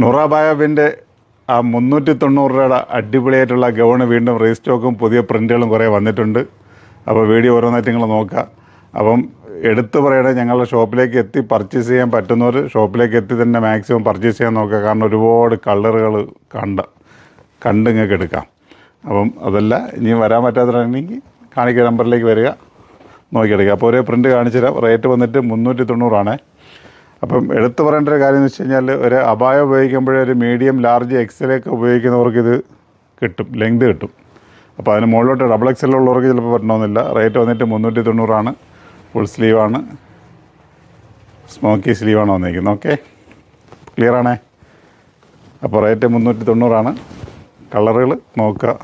നൂറാബായബിന്റെ ആ മുന്നൂറ്റി തൊണ്ണൂറ് രൂപയുടെ അടിപൊളിയായിട്ടുള്ള ഗൗണ് വീണ്ടും റീസ്റ്റോക്കും പുതിയ പ്രിന്റുകളും കുറേ വന്നിട്ടുണ്ട്. അപ്പോൾ വീഡിയോ ഓരോന്നായിട്ട് നിങ്ങൾ നോക്കുക. അപ്പം എടുത്തു പറയണേ ഞങ്ങളുടെ ഷോപ്പിലേക്ക് എത്തി പർച്ചേസ് ചെയ്യാൻ പറ്റുന്നവർ ഷോപ്പിലേക്ക് എത്തി തന്നെ മാക്സിമം പർച്ചേസ് ചെയ്യാൻ നോക്കുക. കാരണം ഒരുപാട് കളറുകൾ കണ്ട കണ്ട് നിങ്ങൾക്ക് എടുക്കാം. അപ്പം അതല്ല ഇനി വരാൻ പറ്റാത്തതാണെങ്കിൽ കാണിക്കുന്ന നമ്പറിലേക്ക് വരിക. നോക്കിയെടുക്കുക. അപ്പോൾ ഒരേ പ്രിന്റ് കാണിച്ചു തരാം റേറ്റ് വന്നിട്ട് മുന്നൂറ്റി തൊണ്ണൂറാണേ അപ്പം എടുത്തു പറയേണ്ട ഒരു കാര്യം എന്ന് വെച്ച് കഴിഞ്ഞാൽ ഒരു അപായം ഉപയോഗിക്കുമ്പോഴേ ഒരു മീഡിയം ലാർജ് എക്സലൊക്കെ ഉപയോഗിക്കുന്നവർക്ക് ഇത് കിട്ടും ലെങ്ത് കിട്ടും. അപ്പോൾ അതിന് മുകളിലോട്ട് ഡബിൾ എക്സൽ ഉള്ളവർക്ക് ചിലപ്പോൾ പറ്റണമെന്നില്ല. റേറ്റ് വന്നിട്ട് മുന്നൂറ്റി തൊണ്ണൂറാണ്. ഫുൾ സ്ലീവാണ് സ്മോക്കി സ്ലീവാണ് വന്നിരിക്കുന്നത്. ഓക്കെ ക്ലിയറാണേ അപ്പോൾ റേറ്റ് മുന്നൂറ്റി തൊണ്ണൂറാണ്. കളറുകൾ നോക്കുക.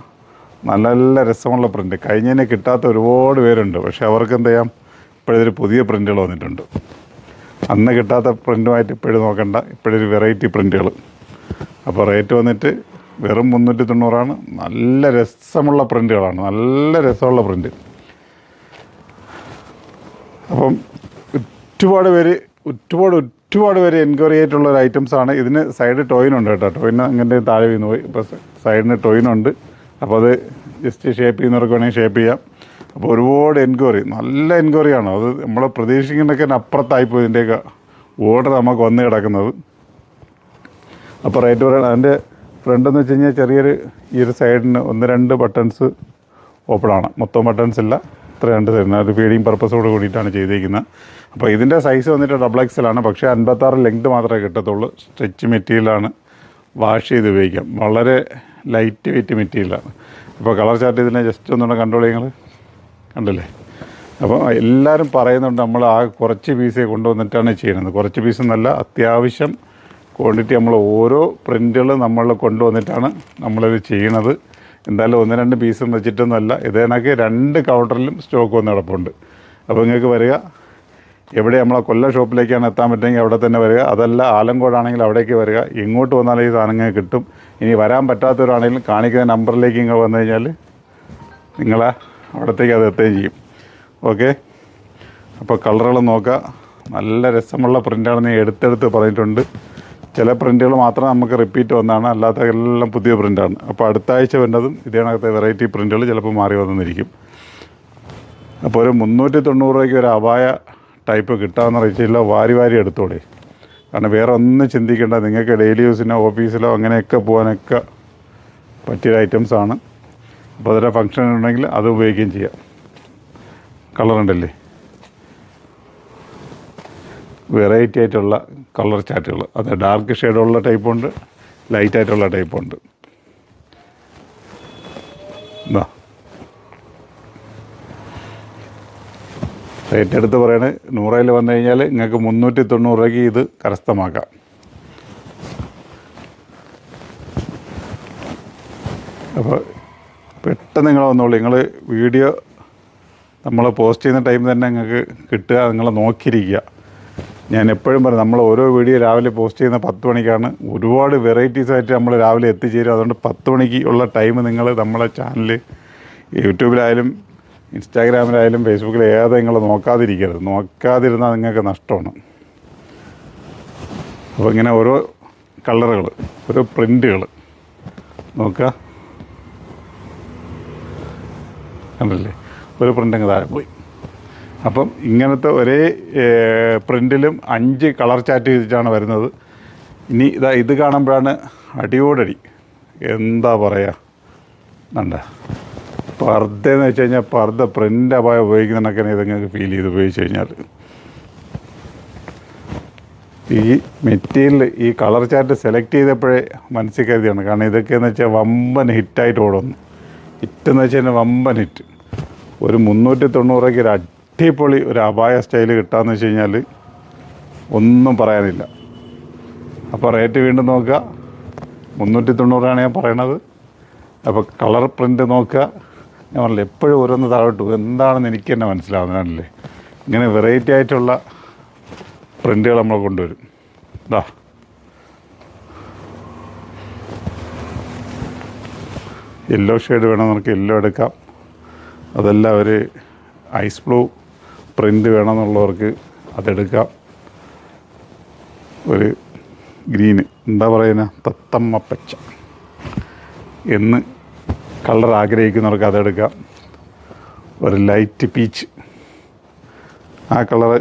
നല്ല നല്ല രസമുള്ള പ്രിന്റ് കഴിഞ്ഞതിനെ കിട്ടാത്ത ഒരുപാട് പേരുണ്ട്. പക്ഷേ അവർക്ക് എന്ത് ചെയ്യാം? ഇപ്പോഴത്തെ പുതിയ പ്രിന്റുകൾ വന്നിട്ടുണ്ട്. അന്ന് കിട്ടാത്ത പ്രിന്റുമായിട്ട് ഇപ്പോഴും നോക്കണ്ട. ഇപ്പോഴൊരു വെറൈറ്റി പ്രിന്റുകൾ അപ്പോൾ റേറ്റ് വന്നിട്ട് വെറും മുന്നൂറ്റി തൊണ്ണൂറാണ് നല്ല രസമുള്ള പ്രിന്റുകളാണ് നല്ല രസമുള്ള പ്രിന്റ് അപ്പം ഒരുപാട് പേര് ഒരുപാട് ഒരുപാട് പേര് എൻക്വയറി ആയിട്ടുള്ള ഒരു ഐറ്റംസ് ആണ്. ഇതിന് സൈഡ് ടോയിനുണ്ട് കേട്ടോ. ടോയിന് അങ്ങനെ താഴെ വീണ് പോയി. ഇപ്പോൾ സൈഡിന് ടോയിനുണ്ട് അപ്പോൾ അത് ജസ്റ്റ് ഷേപ്പ് ചെയ്യുന്നവർക്ക് വേണമെങ്കിൽ ഷേപ്പ് ചെയ്യാം. അപ്പോൾ ഒരുപാട് എൻക്വയറി നല്ല എൻക്വയറി ആണ് അത് നമ്മൾ പ്രതീക്ഷിക്കുന്നതൊക്കെ അപ്പുറത്തായിപ്പോയി ഇതിന്റെയൊക്കെ ഓർഡർ നമുക്ക് വന്ന് കിടക്കുന്നത്. അപ്പോൾ റേറ്റ് പറയണം. അതിന്റെ ഫ്രണ്ട് എന്ന് വെച്ച് കഴിഞ്ഞാൽ ചെറിയൊരു ഈ ഒരു സൈഡിന് ഒന്ന് രണ്ട് ബട്ടൺസ് ഓപ്പണാണ് മൊത്തം ബട്ടൺസ് ഇല്ല. ഇത്ര രണ്ട് സൈഡിന് അത് ഫീഡിങ് പർപ്പസോട് കൂടിയിട്ടാണ് ചെയ്തിരിക്കുന്നത് അപ്പോൾ ഇതിന്റെ സൈസ് വന്നിട്ട് ഡബിൾ എക്സൽ ആണ്. പക്ഷേ അൻപത്താറ് ലെങ്ത് മാത്രമേ കിട്ടത്തുള്ളൂ. സ്ട്രെച്ച് മെറ്റീരിയലാണ് വാഷ് ചെയ്ത് ഉപയോഗിക്കാം. വളരെ ലൈറ്റ് വെയിറ്റ് മെറ്റീരിയലാണ് അപ്പോൾ കളർ ചാർട്ട് ഇതിനെ ജസ്റ്റ് ഒന്നുകൂടെ കൺട്രോൾ നിങ്ങൾ കണ്ടില്ലേ അപ്പോൾ എല്ലാവരും പറയുന്നുണ്ട് നമ്മൾ ആ കുറച്ച് പീസേ കൊണ്ടുവന്നിട്ടാണ് ചെയ്യുന്നത്. കുറച്ച് പീസ് എന്നല്ല അത്യാവശ്യം ക്വാണ്ടിറ്റി നമ്മൾ ഓരോ പ്രിന്റുകൾ നമ്മൾ കൊണ്ടുവന്നിട്ടാണ് നമ്മളിത് ചെയ്യണത്. എന്തായാലും ഒന്ന് രണ്ട് പീസും വെച്ചിട്ടൊന്നുമല്ല ഇത് രണ്ട് കൗണ്ടറിലും സ്റ്റോക്ക് വന്ന് കിടപ്പുണ്ട്. അപ്പോൾ നിങ്ങൾക്ക് വരിക എവിടെ നമ്മളെ കൊല്ലം ഷോപ്പിലേക്കാണ് എത്താൻ പറ്റുമെങ്കിൽ അവിടെ തന്നെ വരിക. അതല്ല ആലങ്കോടാണെങ്കിൽ അവിടേക്ക് വരിക. ഇങ്ങോട്ട് വന്നാലും ഈ സാധനങ്ങൾ കിട്ടും. ഇനി വരാൻ പറ്റാത്തവരാണെങ്കിലും കാണിക്കുന്ന നമ്പറിലേക്ക് ഇങ്ങനെ വന്നു കഴിഞ്ഞാൽ നിങ്ങളെ അവിടത്തേക്ക് അത് എത്തുകയും ചെയ്യും. ഓക്കെ അപ്പോൾ കളറുകൾ നോക്കുക നല്ല രസമുള്ള പ്രിന്റാണെന്ന് എടുത്തെടുത്ത് പറഞ്ഞിട്ടുണ്ട്. ചില പ്രിന്റുകൾ മാത്രം നമുക്ക് റിപ്പീറ്റ് വന്നതാണ് അല്ലാത്ത എല്ലാം പുതിയ പ്രിന്റാണ് അപ്പോൾ അടുത്ത ആഴ്ച വരുന്നതും ഇതേ വെറൈറ്റി പ്രിന്റുകൾ ചിലപ്പോൾ മാറി വന്നിരിക്കും. അപ്പോൾ ഒരു മുന്നൂറ്റി തൊണ്ണൂറ് രൂപയ്ക്ക് ഒരു അപായ ടൈപ്പ് കിട്ടാമെന്ന് അറിയിച്ചില്ല വാരി വാരി എടുത്തോടെ. കാരണം വേറെ ഒന്നും ചിന്തിക്കേണ്ട. നിങ്ങൾക്ക് ഡെയിലി യൂസിനോ ഓഫീസിലോ അങ്ങനെയൊക്കെ പോകാനൊക്കെ പറ്റിയ ഐറ്റംസ് ആണ്. അപ്പോൾ അതിന്റെ ഉണ്ടെങ്കിൽ അത് ഉപയോഗിക്കുകയും ചെയ്യാം. കളർ ഉണ്ടല്ലേ? വെറൈറ്റി ആയിട്ടുള്ള കളർ ചാറ്റുകൾ അത് ഡാർക്ക് ഷെയ്ഡുള്ള ടൈപ്പുണ്ട് ലൈറ്റ് ആയിട്ടുള്ള ടൈപ്പുണ്ട് എന്താ റേറ്റ് എടുത്ത് പറയണേ നൂറയിൽ വന്നു കഴിഞ്ഞാൽ നിങ്ങൾക്ക് മുന്നൂറ്റി തൊണ്ണൂറ് രൂപയ്ക്ക് ഇത് കരസ്ഥമാക്കാം. അപ്പോൾ പെട്ടെന്ന് നിങ്ങൾ വന്നോളൂ. നിങ്ങൾ വീഡിയോ നമ്മൾ പോസ്റ്റ് ചെയ്യുന്ന ടൈം തന്നെ നിങ്ങൾക്ക് കിട്ടുക നിങ്ങൾ നോക്കിയിരിക്കുക. ഞാൻ എപ്പോഴും പറയും നമ്മൾ ഓരോ വീഡിയോ രാവിലെ പോസ്റ്റ് ചെയ്യുന്ന പത്ത് മണിക്കാണ്. ഒരുപാട് വെറൈറ്റീസ് ആയിട്ട് നമ്മൾ രാവിലെ എത്തിച്ചേരും. അതുകൊണ്ട് പത്ത് മണിക്ക് ഉള്ള ടൈം നിങ്ങൾ നമ്മളെ ചാനൽ യൂട്യൂബിലായാലും ഇൻസ്റ്റാഗ്രാമിലായാലും ഫേസ്ബുക്കിൽ ഏതാ നിങ്ങൾ നോക്കാതിരിക്കരുത്. നോക്കാതിരുന്നാൽ നിങ്ങൾക്ക് നഷ്ടമാണ്. അപ്പോൾ ഇങ്ങനെ ഓരോ കളറുകൾ ഓരോ പ്രിന്റുകൾ നോക്കുക. കണ്ടല്ലേ? ഒരു പ്രിന്റ് താഴെ പോയി. അപ്പം ഇങ്ങനത്തെ ഒരേ പ്രിന്റിലും അഞ്ച് കളർ ചാറ്റ് ചെയ്തിട്ടാണ് വരുന്നത്. ഇനി ഇതാ ഇത് കാണുമ്പോഴാണ് അടിയോടടി. എന്താ പറയുക കണ്ട. പർദ്ദ എന്ന് വെച്ച് കഴിഞ്ഞാൽ പർദ്ദ പ്രിന്റ് ഉപയോഗിക്കുന്നതൊക്കെ ഇത് നിങ്ങൾക്ക് ഫീൽ ചെയ്ത് ഉപയോഗിച്ച് കഴിഞ്ഞാൽ. ഈ മെറ്റീരിയൽ ഈ കളർ ചാറ്റ് സെലക്ട് ചെയ്തപ്പോഴേ മനസ്സിൽ കരുതിയാണ്. കാരണം ഇതൊക്കെയെന്ന് വെച്ചാൽ വമ്പൻ ഹിറ്റായിട്ട് ഓടുന്നു. ഹിറ്റ് എന്ന് വെച്ച് കഴിഞ്ഞാൽ വമ്പൻ ഹിറ്റ്. ഒരു മുന്നൂറ്റി തൊണ്ണൂറൊക്കെ ഒരു അടിപൊളി ഒരു അപായ സ്റ്റൈൽ കിട്ടാന്ന് വെച്ച് കഴിഞ്ഞാൽ ഒന്നും പറയാനില്ല. അപ്പോൾ റേറ്റ് വീണ്ടും നോക്കുക. മുന്നൂറ്റി തൊണ്ണൂറാണ് ഞാൻ പറയണത്. അപ്പോൾ കളർ പ്രിന്റ് നോക്കുക. ഞാൻ പറഞ്ഞില്ല എപ്പോഴും ഓരോന്ന് താഴോട്ടു എന്താണെന്ന് എനിക്ക് തന്നെ മനസ്സിലാവുന്നതാണല്ലേ. ഇങ്ങനെ വെറൈറ്റി ആയിട്ടുള്ള പ്രിന്റുകൾ നമ്മൾ കൊണ്ടുവരും. ഇതാ യെല്ലോ ഷെയ്ഡ് വേണം നമുക്ക് യെല്ലോ എടുക്കാം. അതല്ല ഒരു ഐസ് ബ്ലൂ പ്രിന്റ് വേണമെന്നുള്ളവർക്ക് അതെടുക്കാം. ഒരു ഗ്രീന് എന്താ പറയുന്ന? തത്തമ്മ പച്ച. എന്ന് കളർ ആഗ്രഹിക്കുന്നവർക്ക് അതെടുക്കാം. ഒരു ലൈറ്റ് പീച്ച് ആ കളറ്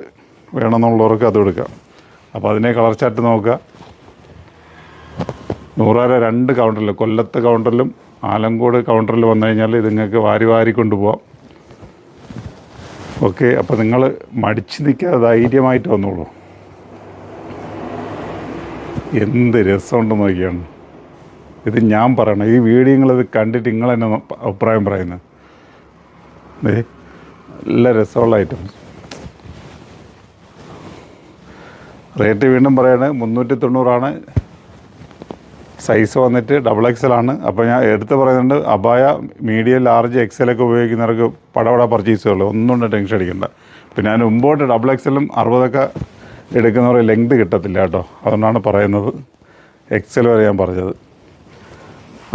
വേണമെന്നുള്ളവർക്ക് അതും എടുക്കാം. അപ്പോൾ അതിനെ കളർ ചാറ്റ് നോക്കുക. നൂറാര രണ്ട് കൗണ്ടറിൽ കൊല്ലത്ത് കൗണ്ടറിലും ആലങ്കോട് കൗണ്ടറിൽ വന്നു കഴിഞ്ഞാൽ ഇത് നിങ്ങൾക്ക് വാരി വാരി കൊണ്ടുപോകാം ഓക്കെ അപ്പോൾ നിങ്ങൾ മടിച്ച് നിൽക്കാതെ ധൈര്യമായിട്ട് വന്നോളൂ. എന്ത് രസമുണ്ടെന്ന് നോക്കിയാണ്. ഇത് ഞാൻ പറയണം. ഈ വീഡിയോ നിങ്ങളിത് കണ്ടിട്ട് നിങ്ങൾ തന്നെ അഭിപ്രായം പറയുന്നത്. നല്ല രസമുള്ള ഐറ്റംസ് റേറ്റ് വീണ്ടും പറയാണ് മുന്നൂറ്റി തൊണ്ണൂറാണ്. സൈസ് വന്നിട്ട് ഡബിൾ എക്സൽ ആണ്. അപ്പോൾ ഞാൻ എടുത്ത് പറയുന്നുണ്ട് അബായ മീഡിയം ലാർജ് എക്സലൊക്കെ ഉപയോഗിക്കുന്നവർക്ക് പടപട പർച്ചേസ് ചെയ്യുള്ളൂ. ഒന്നും ടെൻഷൻ അടിക്കണ്ട. പിന്നെ ഞാൻ മുമ്പോട്ട് ഡബിൾ എക്സലും അറുപതൊക്കെ എടുക്കുന്നവർ ലെങ്ത് കിട്ടത്തില്ല കേട്ടോ. അതുകൊണ്ടാണ് പറയുന്നത് എക്സൽ വരെ ഞാൻ പറഞ്ഞത്.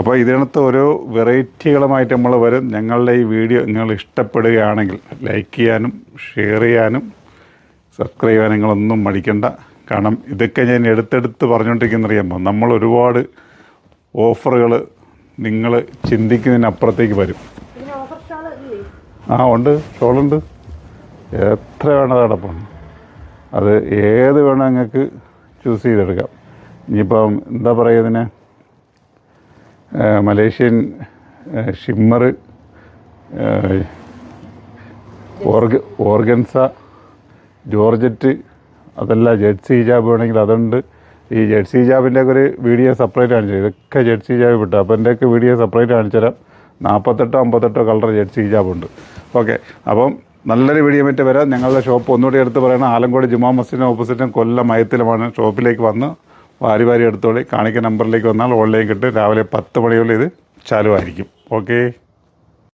അപ്പോൾ ഇതിനകത്ത് ഓരോ വെറൈറ്റികളുമായിട്ട് നമ്മൾ വരും. ഞങ്ങളുടെ ഈ വീഡിയോ നിങ്ങൾ ഇഷ്ടപ്പെടുകയാണെങ്കിൽ ലൈക്ക് ചെയ്യാനും ഷെയർ ചെയ്യാനും സബ്സ്ക്രൈബ് ചെയ്യാൻ നിങ്ങളൊന്നും മടിക്കണ്ട. കാരണം ഇതൊക്കെ ഞാൻ എടുത്തെടുത്ത് പറഞ്ഞുകൊണ്ടിരിക്കുന്ന അറിയുമ്പോൾ നമ്മൾ ഒരുപാട് ഓഫറുകൾ നിങ്ങൾ ചിന്തിക്കുന്നതിനപ്പുറത്തേക്ക് വരും. ആ ഉണ്ട്. ഷോളുണ്ട് എത്ര വേണത് അടപ്പാണ് അത് ഏത് വേണം നിങ്ങൾക്ക് ചൂസ് ചെയ്തെടുക്കാം. ഇനിയിപ്പം എന്താ പറയുക ഇതിന്? മലേഷ്യൻ ഷിമ്മർ ഓർഗ ഓർഗൻസ ജോർജറ്റ് അതല്ല ജെഡ്സി ഹിജാബ് വേണമെങ്കിൽ അതുണ്ട്. ഈ ജെഡ്സി ഹിജാബിന്റെ ഒക്കെ ഒരു വീഡിയോ സെപ്പറേറ്റ് കാണിച്ചു. ഇതൊക്കെ ജെഡ്സി ഹിജാബ് വിട്ടു അപ്പോൾ എന്റെയൊക്കെ വീഡിയോ സെപ്പറേറ്റ് കാണിച്ചു തരാം. നാൽപ്പത്തെട്ടോ അമ്പത്തെട്ടോ കളർ ജെഡ്സി ഹിജാബുണ്ട് ഓക്കെ. അപ്പം നല്ലൊരു വീഡിയോ മറ്റേ വരാം. ഞങ്ങളുടെ ഷോപ്പ് ഒന്നുകൂടി എടുത്ത് പറയണം. ആലങ്കോട് ജുമാ മസ്ജിദിന് ഓപ്പോസിറ്റും കൊല്ലം മയത്തിലുമാണ് ഷോപ്പിലേക്ക് വന്ന് വാരി വാരി എടുത്തോളി. കാണിക്കുന്ന നമ്പറിലേക്ക് വന്നാൽ ഓൺലൈൻ കിട്ടും. രാവിലെ പത്ത് മണിയോളം ഇത് ചാലുവായിരിക്കും. ഓക്കേ.